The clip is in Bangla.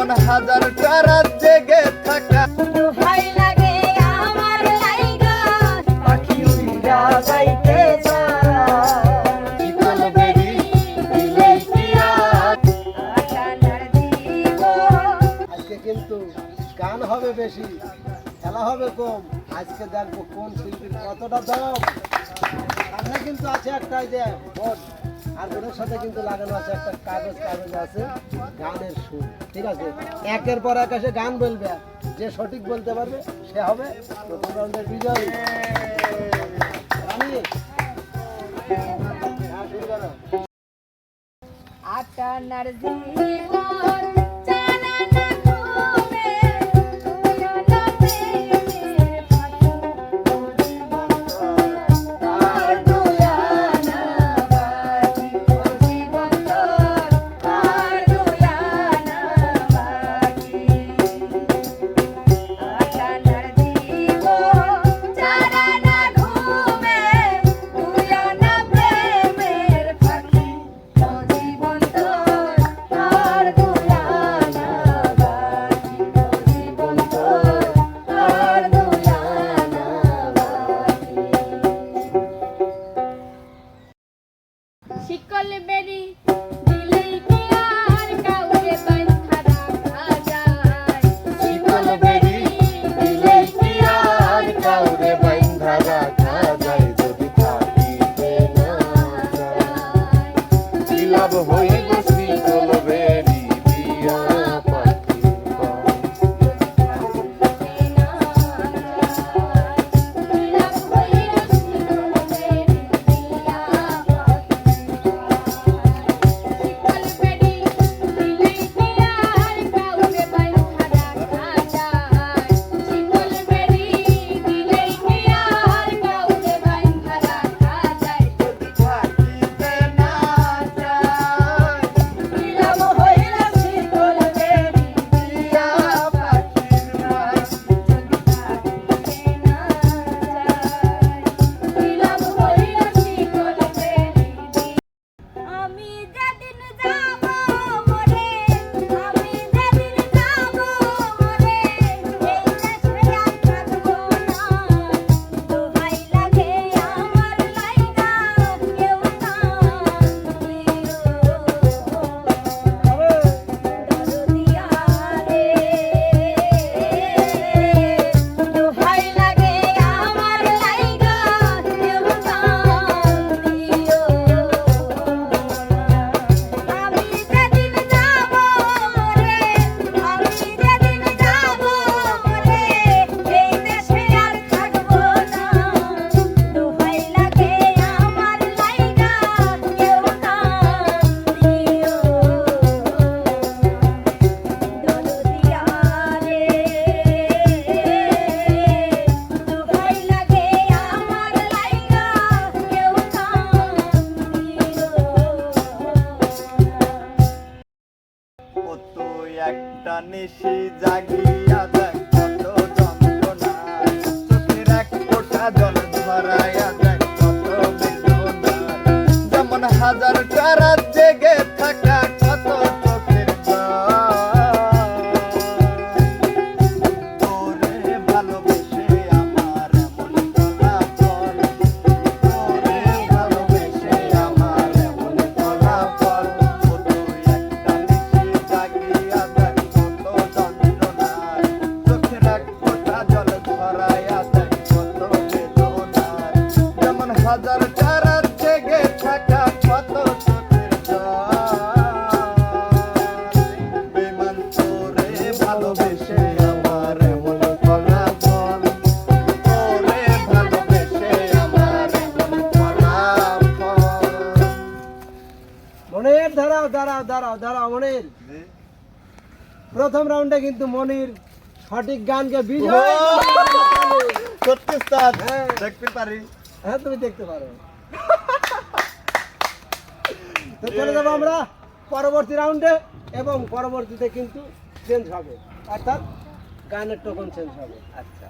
যেমন হাজার তারা জেগে থাকা। লাগে আমার লাইগা পাখি উড়া যাইতে কিন্তু গান হবে বেশি খেলা হবে কম। আজকে দেখব কোন শিল্পীর কতটা দম। সামনে কিন্তু আছে একটা এই যে বোর্ড আর বোর্ডের সাথে কিন্তু লাগানো আছে একটা কাগজ কাগজ আছে, গানের সুর, ঠিক আছে? একের পর এক এসে গান বলবে, যে সঠিক বলতে পারবে, সে হবে প্রথম রাউন্ডের বিজয়। আটানার জীবন লাভ হইব comida. কত একটা নিশি জাগিয়া দেখ কত যন্ত্রণা। চোখের এক ফোঁটা জল ধরাইয়া দেখ কত বেদনা। যেমন হাজার তারা হাজার তারা জেগে থাকা কত চোখের বেমান তোরে ভালোবেসে আমার এমন ফলাফল তোরে ভালোবেসে আমার এমন ফলাফল মনির দাঁড়াও দাঁড়াও দাঁড়াও দাঁড়াও মনির। প্রথম রাউন্ডে কিন্তু মনির সঠিক গানকে বিজয় হ্যাঁ। দেখতে পারি। হ্যাঁ তুমি দেখতে পারো। তো চলে যাব আমরা পরবর্তী রাউন্ডে এবং পরবর্তীতে কিন্তু চেঞ্জ হবে। অর্থাৎ গানের টোকন চেঞ্জ হবে। আচ্ছা।